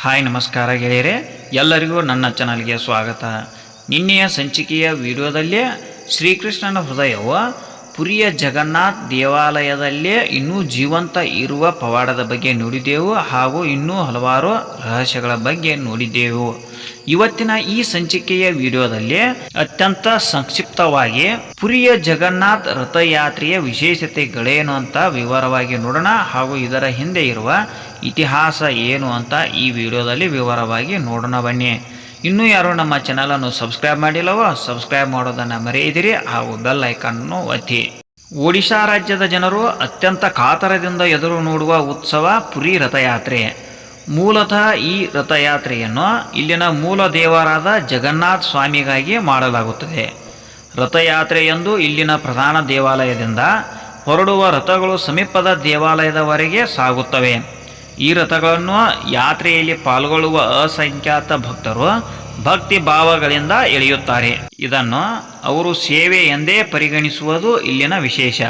Hi ನಮಸ್ಕಾರ ಗೆಳೆಯರೆ. ಎಲ್ಲರಿಗೂ ನನ್ನ ಚಾನಲ್ಗೆ ಸ್ವಾಗತ. ನಿನ್ನೆಯ ಸಂಚಿಕೆಯ ವಿಡಿಯೋದಲ್ಲಿ ಶ್ರೀಕೃಷ್ಣನ ಹೃದಯವು ಪುರಿಯ ಜಗನ್ನಾಥ್ ದೇವಾಲಯದಲ್ಲೇ ಇನ್ನೂ ಜೀವಂತ ಇರುವ ಪವಾಡದ ಬಗ್ಗೆ ನೋಡಿದೆವು ಹಾಗೂ ಇನ್ನೂ ಹಲವಾರು ರಹಸ್ಯಗಳ ಬಗ್ಗೆ ನೋಡಿದೆವು. ಇವತ್ತಿನ ಈ ಸಂಚಿಕೆಯ ವಿಡಿಯೋದಲ್ಲಿ ಅತ್ಯಂತ ಸಂಕ್ಷಿಪ್ತವಾಗಿ ಪುರಿಯ ಜಗನ್ನಾಥ್ ರಥಯಾತ್ರೆಯ ವಿಶೇಷತೆಗಳೇನು ಅಂತ ವಿವರವಾಗಿ ನೋಡೋಣ ಹಾಗೂ ಇದರ ಹಿಂದೆ ಇರುವ ಇತಿಹಾಸ ಏನು ಅಂತ ಈ ವಿಡಿಯೋದಲ್ಲಿ ವಿವರವಾಗಿ ನೋಡೋಣ ಬನ್ನಿ. ಇನ್ನೂ ಯಾರು ನಮ್ಮ ಚಾನಲನ್ನು ಸಬ್ಸ್ಕ್ರೈಬ್ ಮಾಡಿಲ್ಲವೋ ಸಬ್ಸ್ಕ್ರೈಬ್ ಮಾಡೋದನ್ನು ಮರೆಯದಿರಿ. ಹಾಗೂ ಬೆಲ್ ಐಕನ್ನು ಒತ್ತಿ. ಒಡಿಶಾ ರಾಜ್ಯದ ಜನರು ಅತ್ಯಂತ ಕಾತರದಿಂದ ಎದುರು ನೋಡುವ ಉತ್ಸವ ಪುರಿ ರಥಯಾತ್ರೆ. ಮೂಲತಃ ಈ ರಥಯಾತ್ರೆಯನ್ನು ಇಲ್ಲಿನ ಮೂಲ ದೇವರಾದ ಜಗನ್ನಾಥ ಸ್ವಾಮಿಗಾಗಿ ಮಾಡಲಾಗುತ್ತದೆ. ರಥಯಾತ್ರೆ ಎಂದು ಇಲ್ಲಿನ ಪ್ರಧಾನ ದೇವಾಲಯದಿಂದ ಹೊರಡುವ ರಥಗಳು ಸಮೀಪದ ದೇವಾಲಯದವರೆಗೆ ಸಾಗುತ್ತವೆ. ಈ ರಥಗಳನ್ನು ಯಾತ್ರೆಯಲ್ಲಿ ಪಾಲ್ಗೊಳ್ಳುವ ಅಸಂಖ್ಯಾತ ಭಕ್ತರು ಭಕ್ತಿ ಭಾವಗಳಿಂದ ಎಳೆಯುತ್ತಾರೆ. ಇದನ್ನು ಅವರು ಸೇವೆ ಎಂದೇ ಪರಿಗಣಿಸುವುದು ಇಲ್ಲಿನ ವಿಶೇಷ.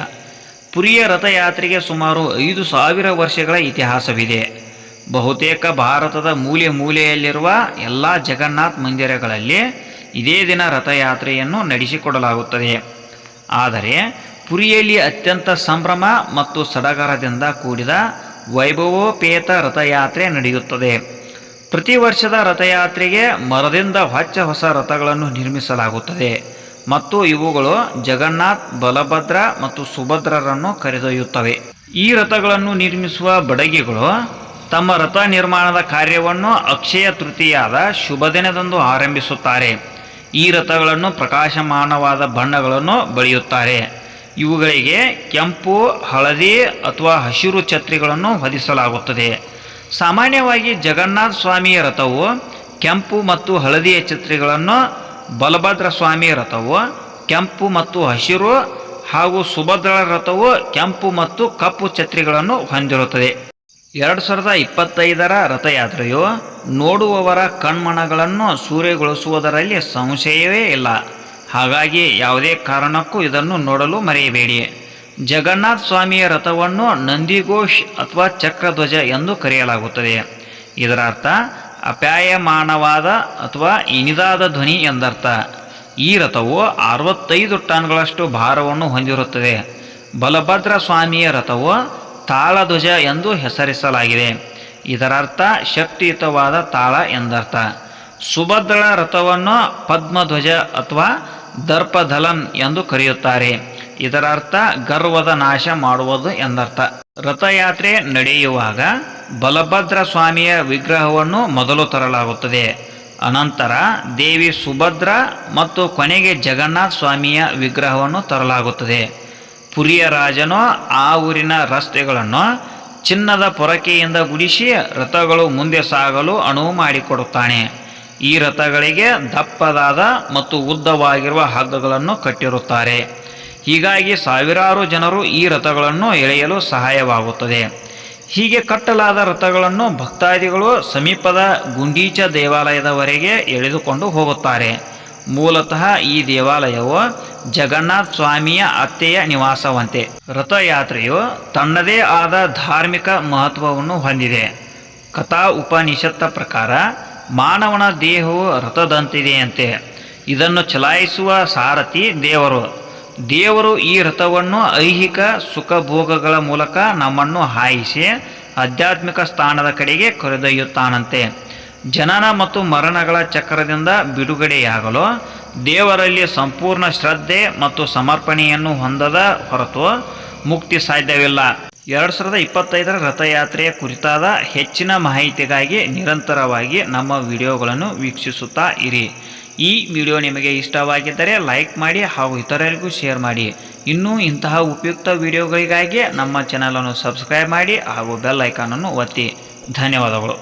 ಪುರಿಯ ರಥಯಾತ್ರೆಗೆ ಸುಮಾರು ಐದು ಸಾವಿರ ವರ್ಷಗಳ ಇತಿಹಾಸವಿದೆ. ಬಹುತೇಕ ಭಾರತದ ಮೂಲೆ ಮೂಲೆಯಲ್ಲಿರುವ ಎಲ್ಲ ಜಗನ್ನಾಥ್ ಮಂದಿರಗಳಲ್ಲಿ ಇದೇ ದಿನ ರಥಯಾತ್ರೆಯನ್ನು ನಡೆಸಿಕೊಡಲಾಗುತ್ತದೆ. ಆದರೆ ಪುರಿಯಲ್ಲಿ ಅತ್ಯಂತ ಸಂಭ್ರಮ ಮತ್ತು ಸಡಗರದಿಂದ ಕೂಡಿದ ವೈಭವೋಪೇತ ರಥಯಾತ್ರೆ ನಡೆಯುತ್ತದೆ. ಪ್ರತಿ ವರ್ಷದ ರಥಯಾತ್ರೆಗೆ ಮರದಿಂದ ಹೊಚ್ಚ ಹೊಸ ರಥಗಳನ್ನು ನಿರ್ಮಿಸಲಾಗುತ್ತದೆ. ಮತ್ತು ಇವುಗಳು ಜಗನ್ನಾಥ್, ಬಲಭದ್ರ ಮತ್ತು ಸುಭದ್ರರನ್ನು ಕರೆದೊಯ್ಯುತ್ತವೆ. ಈ ರಥಗಳನ್ನು ನಿರ್ಮಿಸುವ ಬಡಗಿಗಳು ತಮ್ಮ ರಥ ನಿರ್ಮಾಣದ ಕಾರ್ಯವನ್ನು ಅಕ್ಷಯ ತೃತೀಯಾದ ಶುಭ ದಿನದಂದು ಆರಂಭಿಸುತ್ತಾರೆ. ಈ ರಥಗಳನ್ನು ಪ್ರಕಾಶಮಾನವಾದ ಬಣ್ಣಗಳನ್ನು ಬಳಿಯುತ್ತಾರೆ. ಇವುಗಳಿಗೆ ಕೆಂಪು, ಹಳದಿ ಅಥವಾ ಹಸಿರು ಛತ್ರಿಗಳನ್ನು ಹೊದಿಸಲಾಗುತ್ತದೆ. ಸಾಮಾನ್ಯವಾಗಿ ಜಗನ್ನಾಥ ಸ್ವಾಮಿಯ ರಥವು ಕೆಂಪು ಮತ್ತು ಹಳದಿಯ ಛತ್ರಿಗಳನ್ನು ಬಲಭದ್ರ ಸ್ವಾಮಿಯ ರಥವು ಕೆಂಪು ಮತ್ತು ಹಸಿರು ಹಾಗೂ ಸುಭದ್ರ ರಥವು ಕೆಂಪು ಮತ್ತು ಕಪ್ಪು ಛತ್ರಿಗಳನ್ನು ಹೊಂದಿರುತ್ತದೆ. ಎರಡು ಸಾವಿರದ ಇಪ್ಪತ್ತೈದರ ರಥಯಾತ್ರೆಯು ನೋಡುವವರ ಕಣ್ಮಣಗಳನ್ನು ಸೂರ್ಯಗೊಳಿಸುವುದರಲ್ಲಿ ಸಂಶಯವೇ ಇಲ್ಲ. ಹಾಗಾಗಿ ಯಾವುದೇ ಕಾರಣಕ್ಕೂ ಇದನ್ನು ನೋಡಲು ಮರೆಯಬೇಡಿ. ಜಗನ್ನಾಥ ಸ್ವಾಮಿಯ ರಥವನ್ನು ನಂದಿಘೋಷ್ ಅಥವಾ ಚಕ್ರಧ್ವಜ ಎಂದು ಕರೆಯಲಾಗುತ್ತದೆ. ಇದರ ಅರ್ಥ, ಅಪ್ಯಾಯಮಾನವಾದ ಅಥವಾ ಇನಿದಾದ ಧ್ವನಿ ಎಂದರ್ಥ. ಈ ರಥವು ಅರವತ್ತೈದು ಟನ್ಗಳಷ್ಟು ಭಾರವನ್ನು ಹೊಂದಿರುತ್ತದೆ. ಬಲಭದ್ರ ಸ್ವಾಮಿಯ ರಥವು ತಾಳಧ್ವಜ ಎಂದು ಹೆಸರಿಸಲಾಗಿದೆ. ಇದರರ್ಥ ಶಕ್ತಿಯುತವಾದ ತಾಳ ಎಂದರ್ಥ. ಸುಭದ್ರ ರಥವನ್ನು ಪದ್ಮಧ್ವಜ ಅಥವಾ ದರ್ಪಧಲನ್ ಎಂದು ಕರೆಯುತ್ತಾರೆ. ಇದರ ಅರ್ಥ ಗರ್ವದ ನಾಶ ಮಾಡುವುದು ಎಂದರ್ಥ. ರಥಯಾತ್ರೆ ನಡೆಯುವಾಗ ಬಲಭದ್ರ ಸ್ವಾಮಿಯ ವಿಗ್ರಹವನ್ನು ಮೊದಲು ತರಲಾಗುತ್ತದೆ. ಅನಂತರ ದೇವಿ ಸುಭದ್ರ ಮತ್ತು ಕೊನೆಗೆ ಜಗನ್ನಾಥ ಸ್ವಾಮಿಯ ವಿಗ್ರಹವನ್ನು ತರಲಾಗುತ್ತದೆ. ಪುರಿಯ ರಾಜನು ಆ ಊರಿನ ರಸ್ತೆಗಳನ್ನು ಚಿನ್ನದ ಪೊರಕೆಯಿಂದ ಗುಡಿಸಿ ರಥಗಳು ಮುಂದೆ ಸಾಗಲು ಅನುವು ಮಾಡಿಕೊಡುತ್ತಾನೆ. ಈ ರಥಗಳಿಗೆ ದಪ್ಪದಾದ ಮತ್ತು ಉದ್ದವಾಗಿರುವ ಹಗ್ಗಗಳನ್ನು ಕಟ್ಟಿರುತ್ತಾರೆ. ಹೀಗಾಗಿ ಸಾವಿರಾರು ಜನರು ಈ ರಥಗಳನ್ನು ಎಳೆಯಲು ಸಹಾಯವಾಗುತ್ತದೆ. ಹೀಗೆ ಕಟ್ಟಲಾದ ರಥಗಳನ್ನು ಭಕ್ತಾದಿಗಳು ಸಮೀಪದ ಗುಂಡೀಚ ದೇವಾಲಯದವರೆಗೆ ಎಳೆದುಕೊಂಡು ಹೋಗುತ್ತಾರೆ. ಮೂಲತಃ ಈ ದೇವಾಲಯವು ಜಗನ್ನಾಥ ಸ್ವಾಮಿಯ ಅತ್ತೆಯ ನಿವಾಸವಂತೆ. ರಥಯಾತ್ರೆಯು ತನ್ನದೇ ಆದ ಧಾರ್ಮಿಕ ಮಹತ್ವವನ್ನು ಹೊಂದಿದೆ. ಕಥಾ ಉಪನಿಷತ್ತ ಪ್ರಕಾರ ಮಾನವನ ದೇಹವು ರಥದಂತಿದೆಯಂತೆ. ಇದನ್ನು ಚಲಾಯಿಸುವ ಸಾರಥಿ ದೇವರು. ದೇವರು ಈ ರಥವನ್ನು ಐಹಿಕ ಸುಖ ಭೋಗಗಳ ಮೂಲಕ ನಮ್ಮನ್ನು ಹಾಯಿಸಿ ಆಧ್ಯಾತ್ಮಿಕ ಸ್ಥಾನದ ಕಡೆಗೆ ಕರೆದೊಯ್ಯುತ್ತಾನಂತೆ. ಜನನ ಮತ್ತು ಮರಣಗಳ ಚಕ್ರದಿಂದ ಬಿಡುಗಡೆಯಾಗಲು ದೇವರಲ್ಲಿ ಸಂಪೂರ್ಣ ಶ್ರದ್ಧೆ ಮತ್ತು ಸಮರ್ಪಣೆಯನ್ನು ಹೊಂದದ ಹೊರತು ಮುಕ್ತಿ ಸಾಧ್ಯವಿಲ್ಲ. ಎರಡು ಸಾವಿರದ ಇಪ್ಪತ್ತೈದರ ರಥಯಾತ್ರೆಯ ಕುರಿತಾದ ಹೆಚ್ಚಿನ ಮಾಹಿತಿಗಾಗಿ ನಿರಂತರವಾಗಿ ನಮ್ಮ ವಿಡಿಯೋಗಳನ್ನು ವೀಕ್ಷಿಸುತ್ತಾ ಇರಿ. ಈ ವಿಡಿಯೋ ನಿಮಗೆ ಇಷ್ಟವಾಗಿದ್ದರೆ ಲೈಕ್ ಮಾಡಿ ಹಾಗೂ ಇತರರಿಗೂ ಶೇರ್ ಮಾಡಿ. ಇನ್ನೂ ಇಂತಹ ಉಪಯುಕ್ತ ವಿಡಿಯೋಗಳಿಗಾಗಿ ನಮ್ಮ ಚಾನಲನ್ನು ಸಬ್ಸ್ಕ್ರೈಬ್ ಮಾಡಿ ಹಾಗೂ ಬೆಲ್ ಐಕಾನನ್ನು ಒತ್ತಿ. ಧನ್ಯವಾದಗಳು.